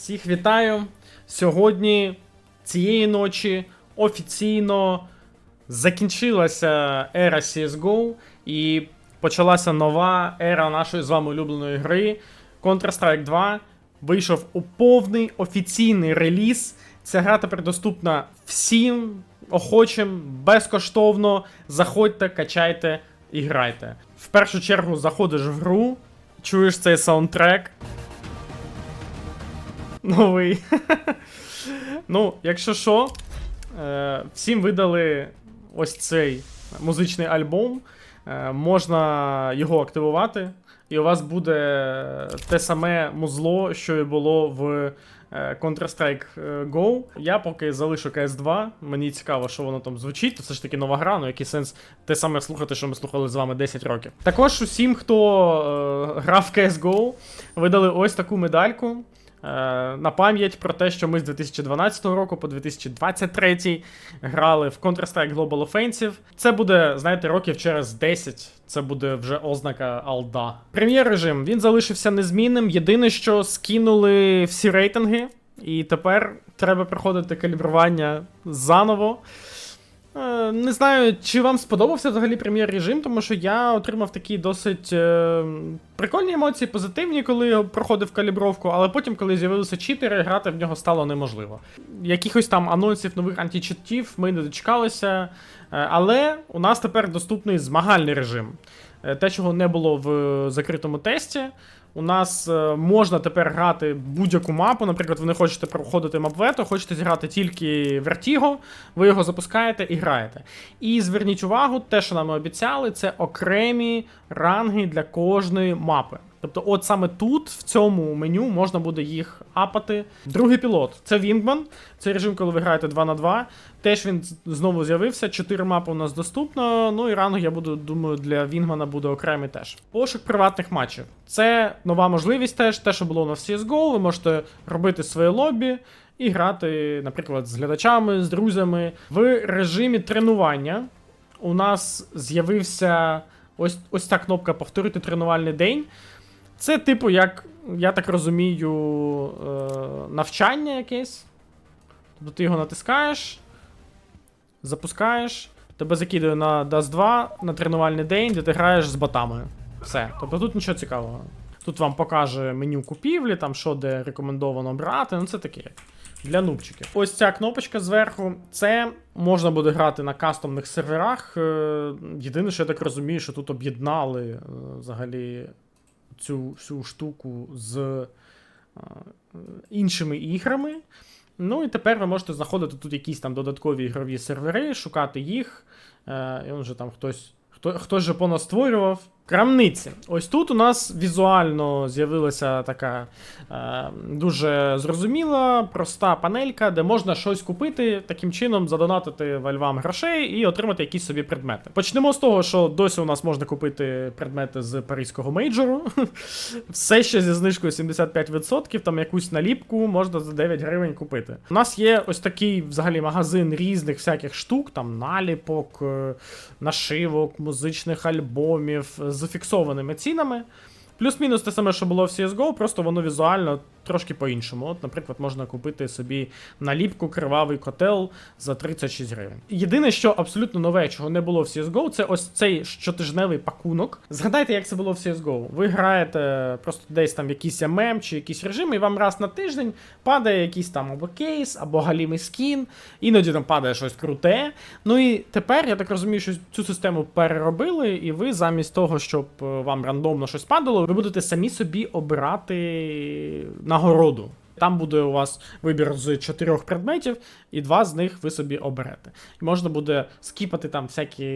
Всіх вітаю! Сьогодні, цієї ночі, офіційно закінчилася ера CSGO і почалася нова ера нашої з вами улюбленої гри Counter-Strike 2. Вийшов у повний офіційний реліз. Ця гра тепер доступна всім охочим, безкоштовно. Заходьте, качайте і грайте. В першу чергу заходиш в гру, чуєш цей саундтрек. Новий. ну, якщо що, е, всім видали ось цей музичний альбом. Е, можна його активувати, і у вас буде те саме музло, що і було в е, Counter-Strike Go. Я поки залишу CS2. Мені цікаво, що воно там звучить. Це ж таки нова гра, ну який сенс те саме слухати, що ми слухали з вами 10 років. Також усім, хто грав в CSGO, видали ось таку медальку. Е, на пам'ять про те, що ми з 2012 року по 2023 грали в Counter-Strike Global Offensive. Це буде, знаєте, років через 10. Це буде вже ознака Алда. Прем'єр режим він залишився незмінним. Єдине, що скинули всі рейтинги, і тепер треба проходити калібрування заново. Е, Не знаю, чи вам сподобався взагалі прем'єр режим, тому що я отримав такі досить е, прикольні емоції, позитивні, коли проходив калібровку, але потім, коли з'явилися читери, грати в нього стало неможливо. Якихось там анонсів нових античитів ми не дочекалися. Е, але у нас тепер доступний змагальний режим. Е, Те, чого не було в закритому тесті. У нас е, можна тепер грати будь-яку мапу. Наприклад, ви не хочете проходити мапвето, хочете зіграти тільки Vertigo, ви його запускаєте і граєте. І зверніть увагу, те, що нам обіцяли, це окремі ранги для кожної мапи. Тобто, от саме тут, в цьому меню, можна буде їх апати. Другий пілот це Вінгман. Це режим, коли ви граєте 2 на 2. Теж він знову з'явився. Чотири мапи у нас доступно. Ну і ранг, я буду думаю, для Вінгмана буде окремий теж. Пошук приватних матчів. Це нова можливість теж, те, що було на CSGO. Ви можете робити своє лобі. І грати, наприклад, з глядачами, з друзями. В режимі тренування у нас з'явився ось, ось ця кнопка Повторити тренувальний день. Це, типу, як, я так розумію, е, навчання якесь. Тобто ти його натискаєш, запускаєш, тебе закидує на Dust 2 на тренувальний день, де ти граєш з ботами. Все. Тобто тут нічого цікавого. Тут вам покаже меню купівлі, там що де рекомендовано брати, ну це таке. Для нубчиків. Ось ця кнопочка зверху. Це можна буде грати на кастомних серверах. Е, Єдине, що я так розумію, що тут об'єднали е, взагалі цю всю штуку з е, іншими іграми. Ну і тепер ви можете знаходити тут якісь там додаткові ігрові сервери, шукати їх. І он там хтось. Хто, хтось же понастворював. Крамниці. Ось тут у нас візуально з'явилася така е, дуже зрозуміла, проста панелька, де можна щось купити, таким чином задонатити вальвам грошей і отримати якісь собі предмети. Почнемо з того, що досі у нас можна купити предмети з паризького мейджору. Все ще зі знижкою 75%, там якусь наліпку можна за 9 гривень купити. У нас є ось такий взагалі магазин різних всяких штук, там наліпок, е, нашивок, музичних альбомів з фіксованими цінами. Плюс-мінус те саме, що було в CSGO, просто воно візуально трошки по-іншому. От, наприклад, можна купити собі наліпку кривавий котел за 36 гривень. Єдине, що абсолютно нове, чого не було в CSGO, це ось цей щотижневий пакунок. Згадайте, як це було в CSGO. Ви граєте просто десь там якийсь мем чи якийсь режим, і вам раз на тиждень падає якийсь там або кейс, або галімий скін, іноді там падає щось круте. Ну і тепер, я так розумію, що цю систему переробили, і ви замість того, щоб е, вам рандомно щось падало, ви будете самі собі обирати нагороду. Там буде у вас вибір з чотирьох предметів, і два з них ви собі оберете. І можна буде скіпати там всякі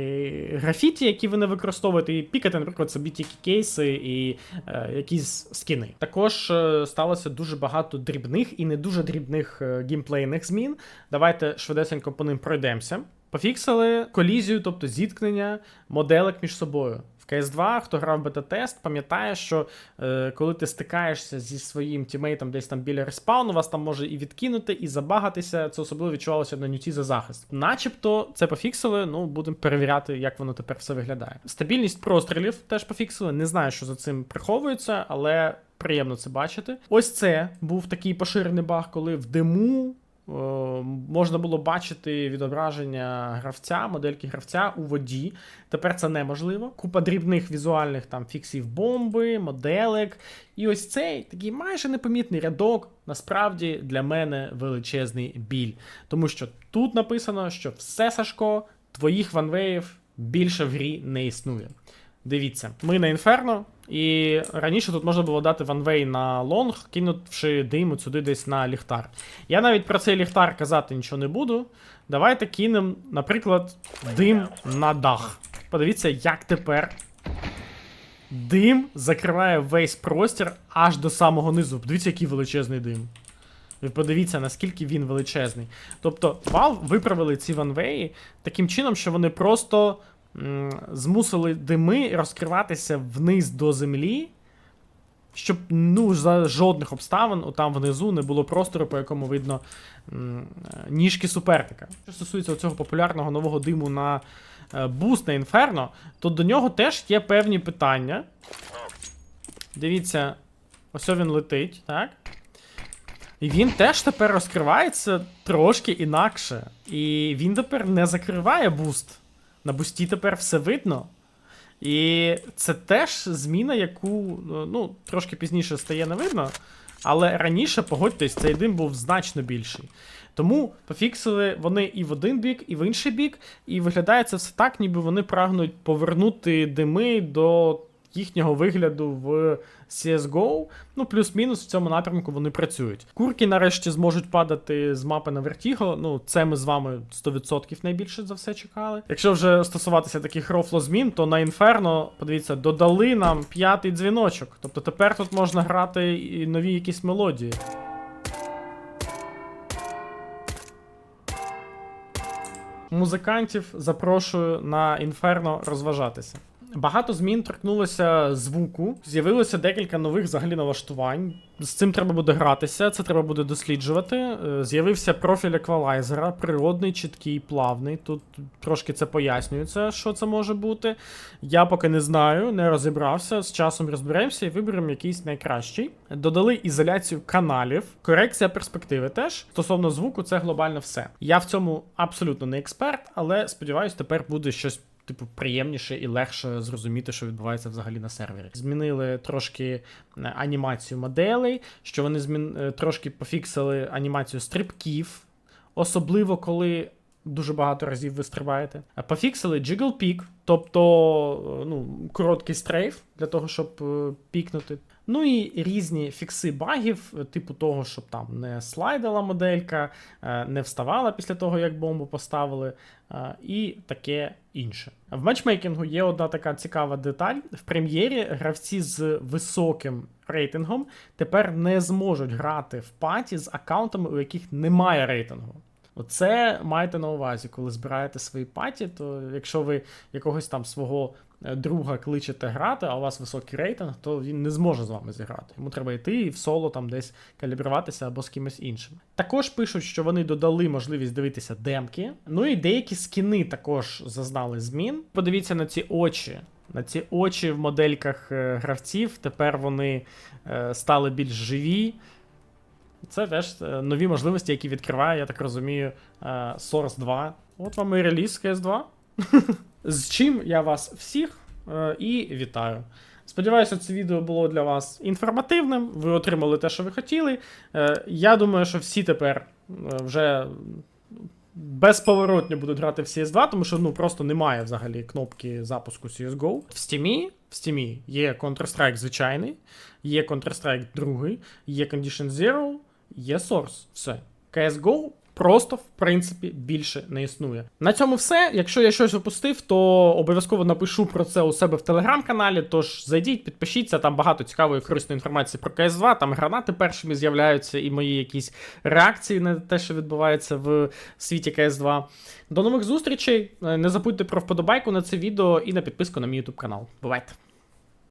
графіті, які ви не використовуєте, і пікати, наприклад, собі тільки кейси і е, якісь скіни. Також е, сталося дуже багато дрібних і не дуже дрібних е, геймплейних змін. Давайте швидесенько по ним пройдемося. Пофіксили колізію, тобто зіткнення моделек між собою. В CS2, хто грав бета-тест, пам'ятає, що е, коли ти стикаєшся зі своїм тімейтом десь там біля респауну, вас там може і відкинути, і забагатися. Це особливо відчувалося на нюті за захист. Начебто це пофіксили, ну будемо перевіряти, як воно тепер все виглядає. Стабільність прострілів теж пофіксили. Не знаю, що за цим приховується, але Приємно це бачити. Ось це був такий поширений баг, коли в диму можна було бачити відображення гравця, модельки гравця у воді. Тепер це неможливо. Купа дрібних візуальних там фіксів бомби, моделек. І ось цей такий майже непомітний рядок насправді для мене величезний біль. Тому що тут написано, що все Сашко, твоїх ванвеїв більше в грі не існує. Дивіться, ми на інферно, і раніше тут можна було дати ванвей на лонг, кинувши дим сюди десь на ліхтар. Я навіть про цей ліхтар казати нічого не буду. Давайте кинемо, наприклад, дим на дах. Подивіться, як тепер дим закриває весь простір аж до самого низу. Подивіться, який величезний дим. Ви подивіться, наскільки він величезний. Тобто, Valve виправили ці ванвеї таким чином, що вони просто змусили дими розкриватися вниз до землі, щоб ну, за жодних обставин там внизу не було простору, по якому видно ніжки суперника. Що стосується цього популярного нового диму на е, буст на Інферно, то до нього теж є певні питання. Дивіться, ось він летить, так? І він теж тепер розкривається трошки інакше. І він тепер не закриває буст. На бусті тепер все видно. І це теж зміна, яку ну, трошки пізніше стає не видно. Але раніше, погодьтесь, цей дим був значно більший. Тому пофіксили вони і в один бік, і в інший бік, і виглядає це все так, ніби вони прагнуть повернути дими до їхнього вигляду в CSGO. Ну, плюс-мінус в цьому напрямку вони працюють. Курки нарешті зможуть падати з мапи на Vertigo. Ну, це ми з вами 100% найбільше за все чекали. Якщо вже стосуватися таких рофло змін, то на Inferno, подивіться, додали нам п'ятий дзвіночок. Тобто тепер тут можна грати і нові якісь мелодії. Музикантів запрошую на Інферно розважатися. Багато змін торкнулося звуку, з'явилося декілька нових взагалі налаштувань. З цим треба буде гратися, це треба буде досліджувати. Е, З'явився профіль еквалайзера, природний, чіткий, плавний. Тут трошки це пояснюється, що це може бути. Я поки не знаю, не розібрався. З часом розберемося і виберемо якийсь найкращий. Додали ізоляцію каналів, корекція перспективи теж. Стосовно звуку, це глобально все. Я в цьому абсолютно не експерт, але сподіваюся, тепер буде щось типу, приємніше і легше зрозуміти, що відбувається взагалі на сервері. Змінили трошки е, анімацію моделей, що вони змін... е, трошки пофіксили анімацію стрибків, особливо коли. Дуже багато разів ви стрибаєте. Пофіксили Jiggle Peak, тобто е, ну, короткий стрейф для того, щоб е, пікнути. Ну і різні фікси багів, е, типу того, щоб там не слайдила моделька, не вставала після того, як бомбу поставили, і таке інше. В матчмейкінгу є одна така цікава деталь. В прем'єрі гравці з високим рейтингом тепер не зможуть грати в паті з аккаунтами, у яких немає рейтингу. Оце маєте на увазі, коли збираєте свої паті, то якщо ви якогось там свого е, друга кличете грати, а у вас високий рейтинг, то він не зможе з вами зіграти. Йому треба йти і в соло там десь калібруватися або з кимось іншим. Також пишуть, що вони додали можливість дивитися демки. Ну і деякі скіни також зазнали змін. Подивіться на ці очі. На ці очі в модельках е, гравців тепер вони е, стали більш живі. Це теж е, нові можливості, які відкриває, я так розумію, е, Source 2. От вам і реліз CS2. З чим я вас всіх е, і вітаю. Сподіваюся, це відео було для вас інформативним. Ви отримали те, що ви хотіли. Я думаю, що всі тепер вже безповоротно будуть грати в CS2, тому що ну просто немає взагалі кнопки запуску CSGO. В Steam, в Steam є Counter-Strike звичайний, є Counter-Strike 2, є Condition Zero, є Source. Все. CSGO просто, в принципі, більше не існує. На цьому все. Якщо я щось опустив, то обов'язково напишу про це у себе в телеграм-каналі. Тож зайдіть, підпишіться, там багато цікавої корисної інформації про CS2, там гранати першими з'являються, і мої якісь реакції на те, що відбувається в світі CS2. До нових зустрічей. Е, Не забудьте про вподобайку на це відео і на підписку на мій YouTube канал. Бувайте!